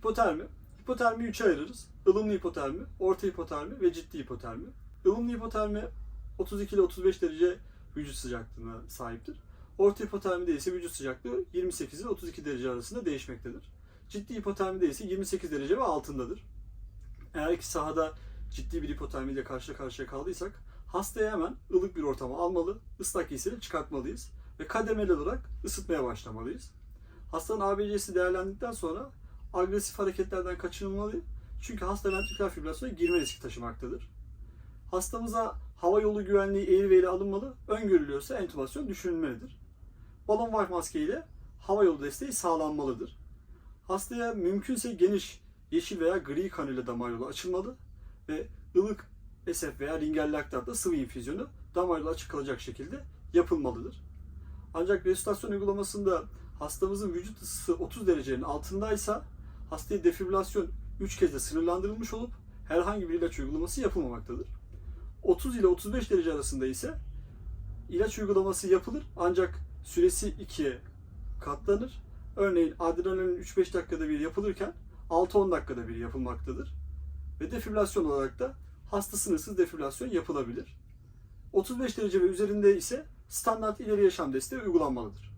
Hipotermi. Hipotermi üçe ayırırız. Ilımlı hipotermi, orta hipotermi ve ciddi hipotermi. Ilımlı hipotermi 32 ile 35 derece vücut sıcaklığına sahiptir. Orta hipotermide ise vücut sıcaklığı 28 ile 32 derece arasında değişmektedir. Ciddi hipotermide ise 28 derece ve altındadır. Eğer ki sahada ciddi bir hipotermiyle karşı karşıya kaldıysak hastayı hemen ılık bir ortama almalı, ıslak giysileri çıkartmalıyız ve kademeli olarak ısıtmaya başlamalıyız. Hastanın ABC'si değerlendikten sonra agresif hareketlerden kaçınılmalı çünkü hasta ventriküler fibrilasyona girme riski taşımaktadır. Hastamıza hava yolu güvenliği eğri ve ele alınmalı, öngörülüyorsa entübasyon düşünülmelidir. Balon valve maske ile hava yolu desteği sağlanmalıdır. Hastaya mümkünse geniş yeşil veya gri kanüle damar yolu açılmalı ve ılık SF veya ringer laktatla sıvı infüzyonu damar yolu açık kalacak şekilde yapılmalıdır. Ancak resütasyon uygulamasında hastamızın vücut ısısı 30 derecenin altındaysa hastaya defibrilasyon 3 kez de sınırlandırılmış olup herhangi bir ilaç uygulaması yapılmamaktadır. 30 ile 35 derece arasında ise ilaç uygulaması yapılır ancak süresi 2'ye katlanır. Örneğin adrenalin 3-5 dakikada bir yapılırken 6-10 dakikada bir yapılmaktadır. Ve defibrilasyon olarak da hasta sınırsız defibrilasyon yapılabilir. 35 derece ve üzerinde ise standart ileri yaşam desteği uygulanmalıdır.